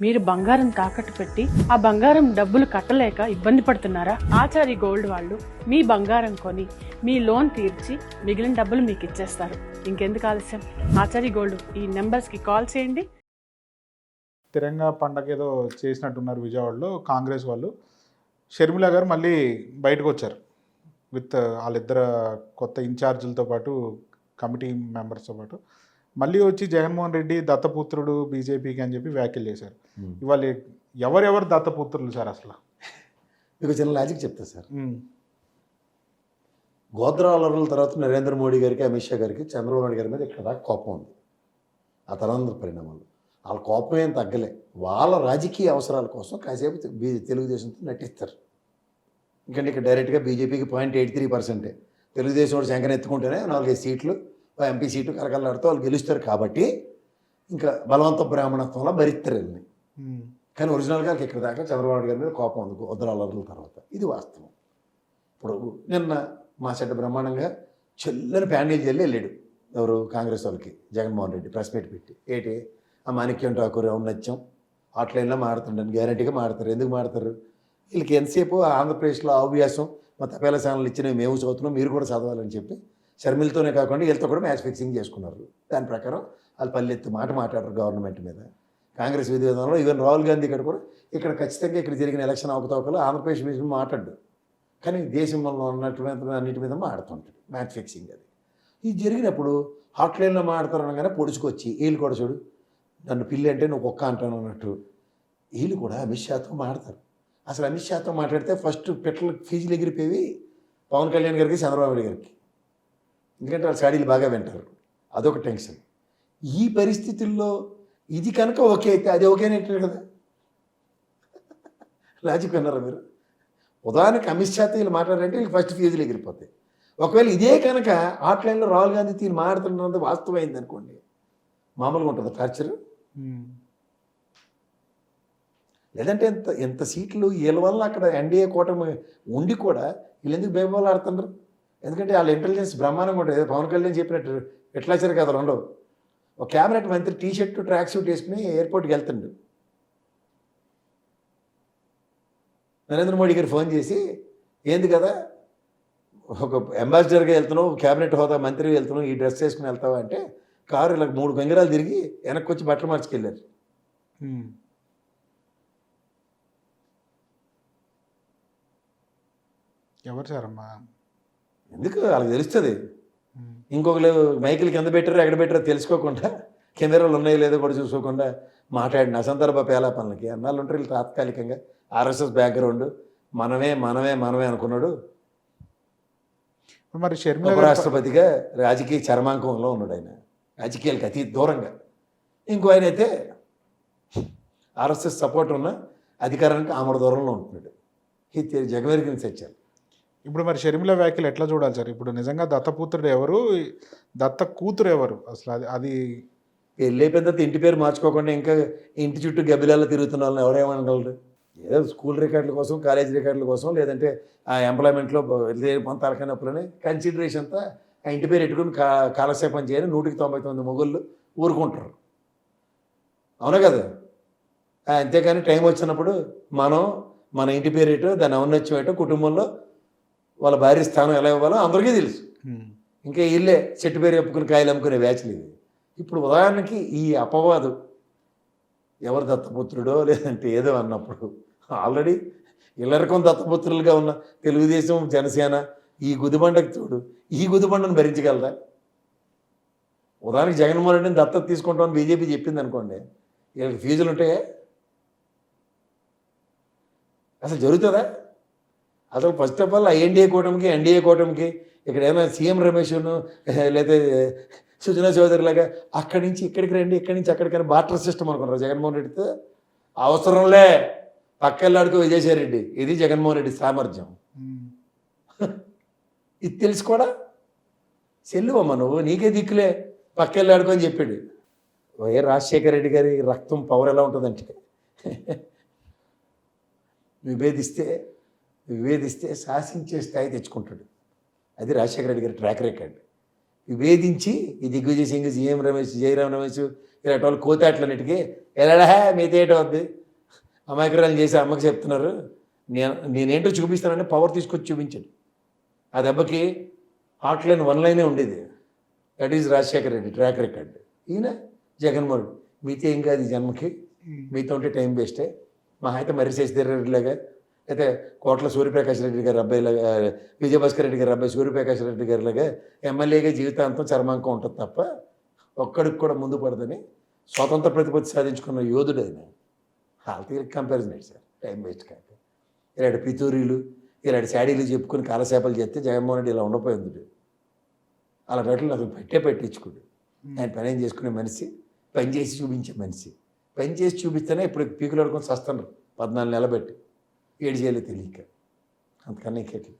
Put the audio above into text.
మీరు బంగారం తాకట్టు పెట్టి ఆ బంగారం డబ్బులు కట్టలేక ఇబ్బంది పడుతున్నారా? ఆచారి గోల్డ్ వాళ్ళు మీ బంగారం కొని మీ లోన్ తీర్చి మిగిలిన డబ్బులు మీకు ఇచ్చేస్తారు. ఇంకెందుకు ఆలస్యం? ఆచారి గోల్డ్ ఈ నెంబర్స్కి కాల్ చేయండి. తిరంగా పండగ ఏదో చేసినట్టున్నారు విజయవాడలో కాంగ్రెస్ వాళ్ళు. షర్మిల గారు మళ్ళీ బయటకు వచ్చారు. విత్ వాళ్ళిద్దరు కొత్త ఇన్ఛార్జీలతో పాటు కమిటీ మెంబర్స్తో పాటు. మళ్ళీ వచ్చి జగన్మోహన్ రెడ్డి దత్తపుత్రుడు బీజేపీకి అని చెప్పి వ్యాఖ్యలు చేశారు. ఇవాళ ఎవరెవరు దత్తపుత్రులు సార్ అసలు? మీకు చిన్న లాజిక్ చెప్తా సార్. ఉమ్, గోత్రాలరుల తర్వాత నరేంద్ర మోడీ గారికి అమిత్ షా గారికి చంద్రబాబు నాయుడు గారి మీద ఇక్కడ దాకా కోపం ఉంది. ఆ తదనంతర పరిణామాలు. వాళ్ళ కోపం ఏం తగ్గలే. వాళ్ళ రాజకీయ అవసరాల కోసం కాసేపు తెలుగుదేశంతో నటిస్తారు. ఎందుకంటే ఇక్కడ డైరెక్ట్గా బీజేపీకి పాయింట్ ఎయిట్ త్రీ పర్సెంటే తెలుగుదేశం వాడు శంకర ఎత్తుకుంటేనే నాలుగైదు సీట్లు ఎంపీ సీటు కలకలాడుతూ వాళ్ళు గెలుస్తారు కాబట్టి ఇంకా బలవంత బ్రాహ్మణత్వంలో భరిస్తారు వెళ్ళి కానీ ఒరిజినల్గా ఇక్కడ దాకా చంద్రబాబు గారి మీద కోపం ఉంది. వద్దరాలర్ల తర్వాత. ఇది వాస్తవం. ఇప్పుడు నిన్న మా చెడ్డ బ్రహ్మాండంగా చెల్లని ప్యాండేజ్ వెళ్ళి వెళ్ళాడు. ఎవరు? కాంగ్రెస్ వాళ్ళకి. జగన్మోహన్ రెడ్డి ప్రెస్ మీట్ పెట్టి. ఏంటి? ఆ మాణిక్యం ఠాకూర్ ఔన్నత్యం ఆట్లైన్లో మాడుతుండని గ్యారంటీగా మాడతారు ఎందుకు మాడతారు వీళ్ళకి ఎంతసేపు ఆంధ్రప్రదేశ్లో అభ్యాసం మా తపేల ఛానల్ ఇచ్చినవి మేము చదువుతున్నాం మీరు కూడా చదవాలని చెప్పి షర్మిలతోనే కాకుండా వీళ్ళతో కూడా మ్యాచ్ ఫిక్సింగ్ చేసుకున్నారు. దాని ప్రకారం వాళ్ళు పల్లెత్తు మాట మాట్లాడరు గవర్నమెంట్ మీద. కాంగ్రెస్ విధి విధానంలో ఈవెన్ రాహుల్ గాంధీ ఇక్కడ కూడా ఇక్కడ ఖచ్చితంగా ఇక్కడ జరిగిన ఎలక్షన్ అవకతవకలు ఆంధ్రప్రదేశ్ మీద మాట్లాడు కానీ దేశంలో ఉన్నటువంటి అన్నిటి మీద మాడుతుంటాడు మ్యాచ్ ఫిక్సింగ్ అది. ఇది జరిగినప్పుడు హాట్లైన్లో మాడతారు పొడుచుకొచ్చి వీళ్ళు కూడా చూడు నన్ను పిల్లి అంటే నువ్వు ఒక్క అంటాను అన్నట్టు. వీళ్ళు కూడా అమిత్ షాతో మాడతారు అసలు అమిత్ షాతో మాట్లాడితే ఫస్ట్ పెట్టలు ఫీజులు ఎగిరిపోయి పవన్ కళ్యాణ్ గారికి చంద్రబాబు నాయుడు గారికి. ఎందుకంటే వాళ్ళు సాడీలు బాగా వింటారు. అదొక టెన్షన్. ఈ పరిస్థితుల్లో ఇది కనుక ఓకే అయితే అది ఓకేనంటారు కదా. లాజిక్ విన్నారా మీరు? ఉదాహరణకి అమిత్ షా వీళ్ళు మాట్లాడారంటే వీళ్ళు ఫస్ట్ ఫీజులు ఎగిరిపోతాయి. ఒకవేళ ఇదే కనుక ఆట్లైన్లో రాహుల్ గాంధీ తీరు మాట్లాడుతున్నది వాస్తవమైంది అనుకోండి. మామూలుగా ఉంటుంది టార్చర్? లేదంటే ఎంత ఎంత సీట్లు వీళ్ళ వల్ల అక్కడ ఎన్డీఏ కూటమి ఉండి కూడా వీళ్ళు ఎందుకు ఆడుతున్నారు ఎందుకంటే వాళ్ళ ఇంటెలిజెన్స్ బ్రహ్మాండంగా ఉంటుంది. పవన్ కళ్యాణ్ చెప్పినట్టు ఎట్లాచారు కదా ఉండవు. ఒక క్యాబినెట్ మంత్రి టీ షర్ట్ ట్రాక్ సూట్ వేసుకుని ఎయిర్పోర్ట్కి వెళ్తుండు. నరేంద్ర మోడీ గారు ఫోన్ చేసి ఏంది కదా? ఒక అంబాసిడర్గా వెళ్తున్నావు క్యాబినెట్ హోదా మంత్రి వెళ్తున్నావు ఈ డ్రెస్ వేసుకుని వెళ్తావా? అంటే కారు ఇలా మూడు గంగరాలు తిరిగి వెనక్కి వచ్చి బట్టలు మార్చుకెళ్ళారు. ఎవరు సారమ్మా? ఎందుకు? వాళ్ళకి తెలుస్తుంది. ఇంకొకరు మైకులు కింద పెట్టారో ఎక్కడ పెట్టారో తెలుసుకోకుండా కెమెరాలు ఉన్నాయో లేదో కూడా చూసుకోకుండా మాట్లాడిన అసందర్భ పేలాపనలకి అన్నాళ్ళు ఉంటారు వీళ్ళు తాత్కాలికంగా. ఆర్ఎస్ఎస్ బ్యాక్గ్రౌండ్ మనమే మనమే మనమే అనుకున్నాడు. మరి షర్మిల ఉపరాష్ట్రపతిగా రాజకీయ చర్మాంకంలో ఉన్నాడు ఆయన. రాజకీయాలకు అతి దూరంగా. ఇంకో ఆయన అయితే ఆర్ఎస్ఎస్ సపోర్ట్ ఉన్న అధికారానికి ఆమడ దూరంలో ఉంటున్నాడు. ఇది జగమెరిగిన సత్యాలు. ఇప్పుడు మరి షర్మిల వ్యాఖ్యలు ఎట్లా చూడాలి సార్? ఇప్పుడు నిజంగా దత్తపుత్రుడు ఎవరు? దత్త కూతురు ఎవరు? అసలు అది అది పెళ్ళే పెద్ద ఇంటి పేరు మార్చుకోకుండా ఇంకా ఇంటి చుట్టూ గబ్బిలాల్లో తిరుగుతున్న వాళ్ళని ఎవరేమనగలరు ఏదో స్కూల్ రికార్డుల కోసం కాలేజ్ రికార్డుల కోసం లేదంటే ఆ ఎంప్లాయ్మెంట్లో కొంత తలకనప్పులని అంతా ఆ ఇంటి పేరు పెట్టుకుని కా కాలక్షేపం చేయని నూటికి తొంభై తొమ్మిది మొగుళ్ళు ఊరుకుంటారు. అవునా కదా? అంతేకాని టైం వచ్చినప్పుడు మనం మన ఇంటి పేరు ఏంటో దాని ఔన్నత్యం ఏంటో కుటుంబంలో వాళ్ళ భార్య స్థానం ఎలా ఇవ్వాలో అందరికీ తెలుసు. ఇంకా ఇల్లే చెట్టు పేరు చెప్పుకుని కాయలు అమ్ముకునే వ్యాచ్లు ఇవి. ఇప్పుడు ఉదాహరణకి ఈ అపవాదు ఎవరు దత్తపుత్రుడో లేదంటే ఏదో అన్నప్పుడు ఆల్రెడీ ఇల్లరకం దత్తపుత్రులుగా ఉన్న తెలుగుదేశం జనసేన ఈ గుదిబండకు చూడు ఈ గుదిబండను భరించగలరా? ఉదాహరణకి జగన్మోహన్ రెడ్డిని దత్తత తీసుకుంటామని బీజేపీ చెప్పింది అనుకోండి వీళ్ళకి ఫీజులు ఉంటాయా? అసలు జరుగుతుందా? అసలు ఫస్ట్ ఆఫ్ ఆల్ ఎన్డీఏ కూటమికి ఎన్డీఏ కూటమికి ఇక్కడ ఏమైనా సీఎం రమేష్ను లేదా సుజనా చౌదరి లాగా అక్కడి నుంచి ఇక్కడికి రండి ఇక్కడి నుంచి అక్కడికని బార్టర్ సిస్టమ్ అనుకున్నారు జగన్మోహన్ రెడ్డితో అవసరంలే పక్కెళ్ళాడుకో విజయసాయిరెడ్డి. ఇది జగన్మోహన్ రెడ్డి సామర్థ్యం. ఇది తెలుసు కూడా? చెల్లువమ్మ నువ్వు నీకే దిక్కులే. పక్కెళ్ళాడుకో అని చెప్పాడు. వైఎస్ రాజశేఖర రెడ్డి గారి రక్తం పవర్ ఎలా ఉంటుందంటే. విభేదిస్తే విభేదిస్తే శాసించే స్థాయి తెచ్చుకుంటాడు. అది రాజశేఖర రెడ్డి గారి ట్రాక్ రికార్డ్ విభేదించి ఈ దిగ్విజయ్ సింగ్ జిఎం రమేష్ జయరామ్ రమేష్ ఇలాంటి వాళ్ళు కోతాట్లన్నిటికీ ఎలాడా మీతేటో వద్దు అమాయకురాలు చేసి అమ్మకి చెప్తున్నారు. నేను నేనేంటో చూపిస్తానంటే పవర్ తీసుకొచ్చి చూపించాడు. ఆ దెబ్బకి హాట్ లైన్ వన్ లైనే ఉండేది. That is Rajasekhar Reddy track record ఈయన జగన్మోహన్ మీతో ఏం కాదు ఈ జన్మకి. మీతో ఉంటే టైం వేస్టే మా అయితే మర్రి శశిధర్ రెడ్డిలాగా అయితే కోట్ల సూర్యప్రకాష్ రెడ్డి గారి అబ్బాయిలాగా విజయభాస్కర్ రెడ్డి గారి అబ్బాయి సూర్యప్రకాష్ రెడ్డి గారిలాగా ఎమ్మెల్యేగా జీవితాంతం చర్మాంకం ఉంటుంది తప్ప ఒక్కడికి కూడా ముందు పడదని స్వతంత్ర ప్రతిపత్తి సాధించుకున్న యోధుడు ఆయన. వాళ్ళకి కంపారిజన్ ఏంటి సార్? టైం వేస్ట్ కాక. ఇలాంటి పితూరీలు ఇలాంటి శాడీలు చెప్పుకుని కాలసేపలు చేస్తే జగన్మోహన్ రెడ్డి ఇలా ఉండపోయింది అలా వాటిని అసలు పెట్టే పెట్టించుకోడు. ఆయన పని ఏం చేసుకునే మనిషి? పని చేసి చూపించే మనిషి. పని చేసి చూపిస్తేనే ఇప్పుడు పీకులు ఆడుకొని వస్తున్నారు పద్నాలుగు నెలలు పెట్టి. ఏడు చేయాలి తెలియక అంతకన్నా ఇంకెట్లేదు